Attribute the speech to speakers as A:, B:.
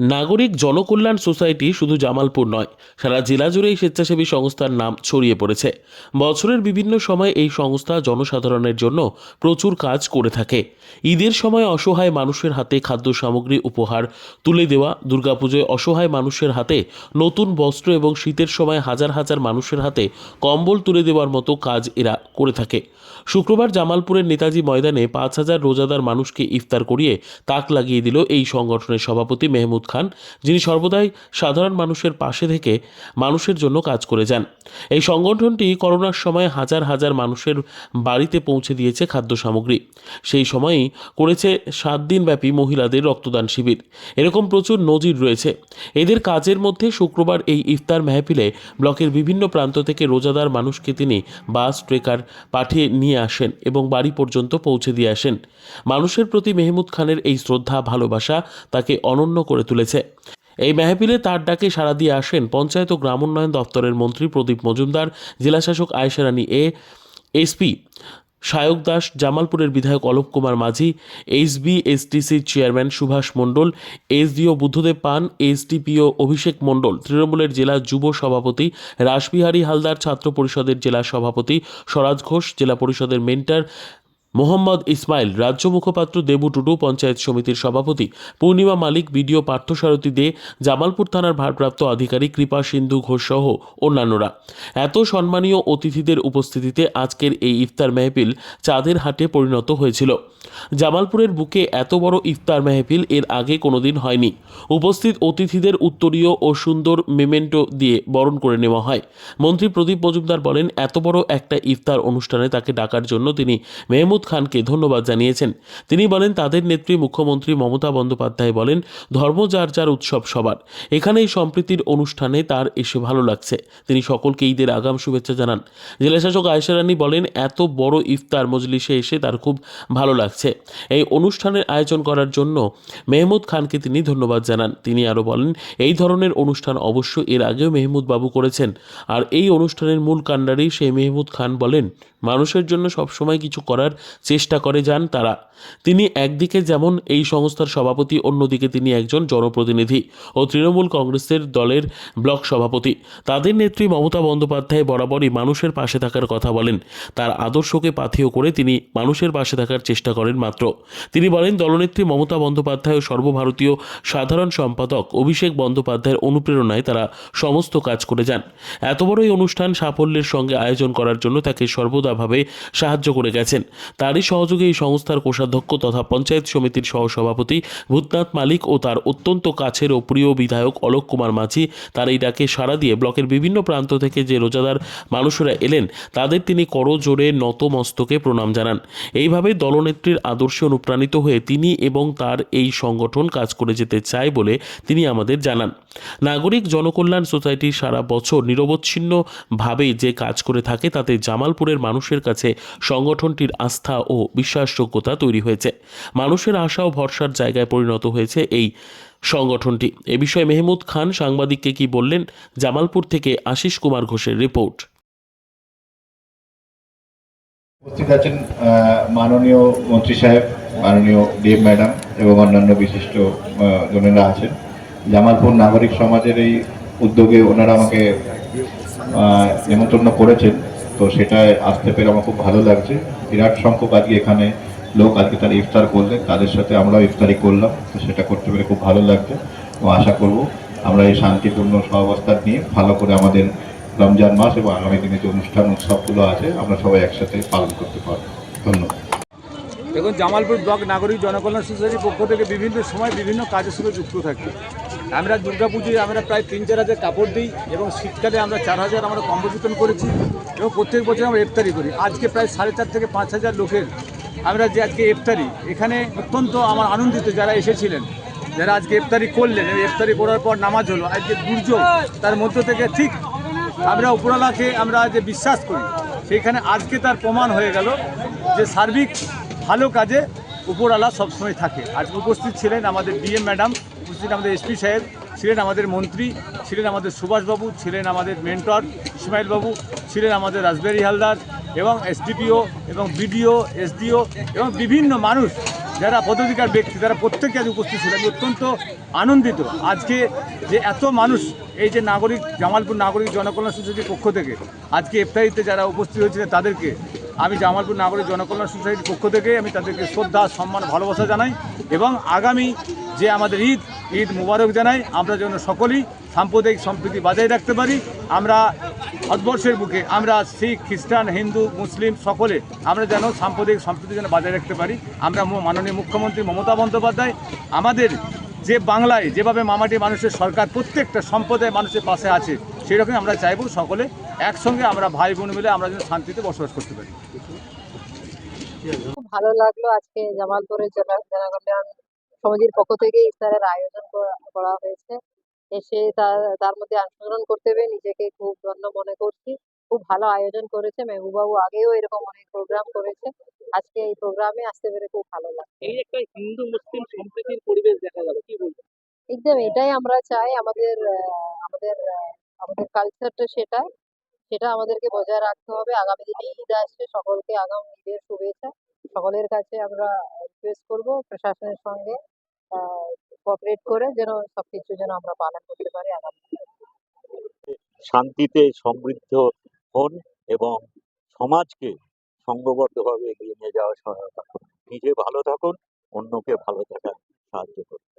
A: নাগরিক জনকল্যাণ সোসাইটি শুধু জামালপুর নয়, সারা জেলা জুড়েই স্বেচ্ছাসেবী সংস্থার নাম ছড়িয়ে পড়েছে। বছরের বিভিন্ন সময় এই সংস্থা জনসাধারণের জন্য প্রচুর কাজ করে থাকে। ঈদের সময় অসহায় মানুষের হাতে খাদ্য সামগ্রী উপহার তুলে দেওয়া, দুর্গাপুজোয় অসহায় মানুষের হাতে নতুন বস্ত্র এবং শীতের সময় হাজার হাজার মানুষের হাতে কম্বল তুলে দেওয়ার মতো কাজ এরা করে থাকে। শুক্রবার জামালপুরের নেতাজি ময়দানে পাঁচ হাজার রোজাদার মানুষকে ইফতার করিয়ে তাক লাগিয়ে দিল এই সংগঠনের সভাপতি মেহমুদ খান, যিনি সর্বদাই সাধারণ মানুষের পাশে থেকে মানুষের জন্য কাজ করে যান। এই সংগঠনটি করোনার সময় হাজার হাজার মানুষের বাড়িতে পৌঁছে দিয়েছে খাদ্য সামগ্রী। সেই সময়ই করেছে সাত দিনব্যাপী মহিলাদের রক্তদান শিবির। এরকম প্রচুর নজির রয়েছে। এদের কাজের মধ্যে শুক্রবার এই ইফতার মেহফিলে ব্লকের বিভিন্ন প্রান্ত থেকে রোজাদার মানুষকে তিনি বাস, ট্রেকার পাঠিয়ে নিয়ে আসেন এবং বাড়ি পর্যন্ত পৌঁছে দিয়ে আসেন। মানুষের প্রতি মেহমুদ খানের এই শ্রদ্ধা, ভালোবাসা তাকে অনন্য করে তুলেছে এই মেহফিলে তার ডাকে সাড়া দিয়ে আসেন পঞ্চায়েত ও গ্রামোন্নয়ন দপ্তরের মন্ত্রী প্রদীপ মজুমদার, জেলাশাসক আয়সারানী এ এসপি সায়ক দাস, জামালপুরের বিধায়ক Alok Kumar Majhi HB এসটিসির chairman Subhash Mondal SDO Buddhadeb Pan SDPO Abhishek মণ্ডল, তৃণমূলের জেলা যুব সভাপতি রাসবিহারী হালদার, ছাত্র পরিষদের জেলা সভাপতি স্বরাজ ঘোষ, জেলা পরিষদের মেন্টার মোহাম্মদ ইসমাইল, রাজ্য মুখপাত্র দেবু টুডু, পঞ্চায়েত সমিতির সভাপতি পূর্ণিমা মালিক, বিডিও পার্থসারথী দে, জামালপুর থানার ভারপ্রাপ্ত আধিকারিক কৃপা সিন্ধু ঘোষ সহ অন্যান্যরা। এত সম্মানীয় অতিথিদের উপস্থিতিতে আজকের এই ইফতার মেহফিল চাঁদের হাটে পরিণত হয়েছিল। জামালপুরের বুকে এত বড় ইফতার মেহফিল এর আগে কোনোদিন হয়নি। উপস্থিত অতিথিদের উত্তরীয় ও সুন্দর মেমেন্টো দিয়ে বরণ করে নেওয়া হয়। মন্ত্রী প্রদীপ মজুমদার বলেন, এত বড় একটা ইফতার অনুষ্ঠানে তাকে ডাকার জন্য তিনি মেহমুদ খানকে ধন্যবাদ জানিয়েছেন। তিনি বলেন, তাদের নেত্রী মুখ্যমন্ত্রী মমতা বন্দ্যোপাধ্যায় বলেন, ধর্ম যার যার উৎসব সবার। এখানে এই সম্প্রীতির অনুষ্ঠানে তার এসে ভালো লাগছে। তিনি সকলকে ঈদের আগাম শুভেচ্ছা জানান। জেলাশাসক আয়সা রানী বলেন, এত বড় ইফতার মজলিসে এসে তার খুব ভালো লাগছে। এই অনুষ্ঠানের আয়োজন করার জন্য মেহমুদ খানকে তিনি ধন্যবাদ জানান। তিনি আরও বলেন, এই ধরনের অনুষ্ঠান অবশ্য এর আগেও মেহমুদ বাবু করেছেন। আর এই অনুষ্ঠানের মূল কাণ্ডারি সেই মেহমুদ খান বলেন, মানুষের জন্য সবসময় কিছু করার চেষ্টা করে যান তারা। তিনি একদিকে যেমন এই সংস্থার সভাপতি, অন্যদিকে তিনি একজন জনপ্রতিনিধি ও তৃণমূল কংগ্রেসের দলের ব্লক সভাপতি। তাদের নেত্রী মমতা বন্দ্যোপাধ্যায় বরাবরই মানুষের পাশে থাকার কথা বলেন। তার আদর্শকে পাথেয় করে তিনি মানুষের পাশে থাকার চেষ্টা করেন মাত্র। তিনি বলেন, দলনেত্রী মমতা বন্দ্যোপাধ্যায় ও সর্বভারতীয় সাধারণ সম্পাদক অভিষেক বন্দ্যোপাধ্যায়ের অনুপ্রেরণায় তারা সমস্ত কাজ করে যান। এত বড় এই অনুষ্ঠান সাফল্যের সঙ্গে আয়োজন করার জন্য তাকে সর্বদাভাবে সাহায্য করে গেছেন। তারই সহযোগে এই সংস্থার কোষাধ্যক্ষ তথা পঞ্চায়েত সমিতির সহসভাপতি ভূতনাথ মালিক ও তার অত্যন্ত কাছের ও প্রিয় বিধায়ক অলোক কুমার মাঝি তার এই ডাকে সাড়া দিয়ে ব্লকের বিভিন্ন প্রান্ত থেকে যে রোজাদার মানুষেরা এলেন, তাদের তিনি করজোড়ে নত মস্তকে প্রণাম জানান। এইভাবে দলনেত্রীর আদর্শে অনুপ্রাণিত হয়ে তিনি এবং তার এই সংগঠন কাজ করে যেতে চায় বলে তিনি আমাদের জানান। নাগরিক জনকল্যাণ সোসাইটি সারা বছর নিরবচ্ছিন্নভাবে যে কাজ করে থাকে তাতে জামালপুরের মানুষের কাছে সংগঠনটির আস্থা ও বিশ্বাসযোগ্যতা তৈরি হয়েছে। মানুষের আশা ও ভরসার জায়গায় পরিণত হয়েছে এই সংগঠনটি। এ বিষয়ে মেহমুদ খান সাংবাদিককে কি বললেন জামালপুর থেকে আশিস কুমার ঘোষের রিপোর্ট।
B: উপস্থিত আছেন মাননীয় মন্ত্রী সাহেব মাননীয় ডিএম ম্যাডাম এবং অন্যান্য বিশিষ্ট জনেরা আছেন। জামালপুর নাগরিক সমাজের এই উদ্যোগে ওনারা আমাকে আহ, নেমন্তন্ন করেছেন। তো সেটায় আসতে পেরে আমার খুব ভালো লাগছে। বিরাট সংখ্যক আজকে এখানে লোক আজকে তারা ইফতার করলেন, তাদের সাথে আমরাও ইফতারি করলাম, তো সেটা করতে পেরে খুব ভালো লাগছে। এবং আশা করব আমরা এই শান্তিপূর্ণ সহাবস্থান নিয়ে ভালো করে আমাদের রমজান মাস এবং আগামী দিনে যে অনুষ্ঠান উৎসবগুলো আছে, আমরা সবাই একসাথে পালন করতে পারব। ধন্যবাদ।
C: দেখুন, জামালপুর ব্লক নাগরিক জনকল্যাণ সোসাইটির পক্ষ থেকে বিভিন্ন সময় বিভিন্ন কাজের সঙ্গে যুক্ত থাকি। আমরা দুর্গাপুজোয় আমরা প্রায় তিন চার হাজার কাপড় দিই এবং শীতকালে আমরা চার হাজার আমরা বিতরণ করেছি এবং প্রত্যেক বছর আমরা ইফতারি করি। আজকে প্রায় সাড়ে চার থেকে পাঁচ হাজার লোকের আমরা যে আজকে ইফতারি, এখানে অত্যন্ত আমার আনন্দিত যারা এসেছিলেন, যারা আজকে ইফতারি করলেন ইফতারি করার পর নামাজ হলো, আজকে দুর্যোগ, তার মধ্য থেকে ঠিক আমরা উপরওয়ালাকে আমরা যে বিশ্বাস করি, সেইখানে আজকে তার প্রমাণ হয়ে গেল যে সার্বিক ভালো কাজে উপরওয়ালা সবসময় থাকে। আজ উপস্থিত ছিলেন আমাদের ডিএম ম্যাডাম উপস্থিত আমাদের এসপি সাহেব, ছিলেন আমাদের মন্ত্রী, ছিলেন আমাদের সুভাষবাবু, ছিলেন আমাদের মেন্টর ইসমাইলবাবু, ছিলেন আমাদের রাসবেরি হালদার এবং এসডিপিও এবং বিডিও, এসডিও এবং বিভিন্ন মানুষ যারা পদাধিকার ব্যক্তি, তারা প্রত্যেকে আজ উপস্থিত ছিল আমি অত্যন্ত আনন্দিত আজকে যে এত মানুষ, এই যে নাগরিক, জামালপুর নাগরিক জনকল্যাণ সোসাইটির পক্ষ থেকে আজকে ইফতারিতে যারা উপস্থিত হয়েছিলেন তাদেরকে, আমি জামালপুর নাগরিক জনকল্যাণ সোসাইটির পক্ষ থেকে আমি তাদেরকে শ্রদ্ধা, সম্মান, ভালোবাসা জানাই এবং আগামী যে আমাদের ঈদ ঈদ মুবারক জানাই। আমরা যেন সকলেই সাম্প্রদায়িক সম্প্রীতি বজায় রাখতে পারি। আমরা ভারতবর্ষের বুকে, আমরা শিখ, খ্রিস্টান, হিন্দু, মুসলিম সকলে আমরা যেন সাম্প্রদায়িক সম্প্রীতি যেন বজায় রাখতে পারি। আমরা মাননীয় মুখ্যমন্ত্রী মমতা বন্দ্যোপাধ্যায়, আমাদের যে বাংলায় যেভাবে মামাটি মানুষের সরকার প্রত্যেকটা সম্প্রদায়ের মানুষের পাশে আছে, সেরকমই আমরা চাইব সকলে একসঙ্গে আমরা ভাই বোন মিলে আমরা যেন শান্তিতে বসবাস করতে পারি।
D: ভালো লাগল আজকে জামালপুরের জেলা সমিতির পক্ষ থেকে ইফতারের আয়োজন করা- করা হয়েছে। এসে তার তার মধ্যে অংশগ্রহণ করতে পেরে নিজেকে খুব ধন্য মনে করছি। খুব ভালো আয়োজন করেছে মেহবুবাবু আগেও এরকম অনেক প্রোগ্রাম করেছে। আজকে এই প্রোগ্রামে আসতে পেরে খুব ভালো লাগছে।
E: এই একটা হিন্দু মুসলিম সম্প্রীতির পরিবেশ দেখা গেল কি বলব
D: একদম এটাই আমরা চাই আমাদের আহ, আমাদের আমাদের কালচারটা সেটা সেটা আমাদেরকে বজায় রাখতে হবে। আগামী দিনে ঈদ আসছে সকলকে আগাম ঈদের শুভেচ্ছা। সকলের কাছে আমরা রিকোয়েস্ট করব প্রশাসনের সঙ্গে। কোঅপারেট করে যেন সবকিছু যেন আমরা পালন করতে পারি
F: শান্তিতে সমৃদ্ধ হন এবং সমাজকে সংঘবদ্ধভাবে এগিয়ে নিয়ে যাওয়ার সহায়তা করুন। নিজে ভালো থাকুন, অন্যকে ভালো থাকার সাহায্য করুন।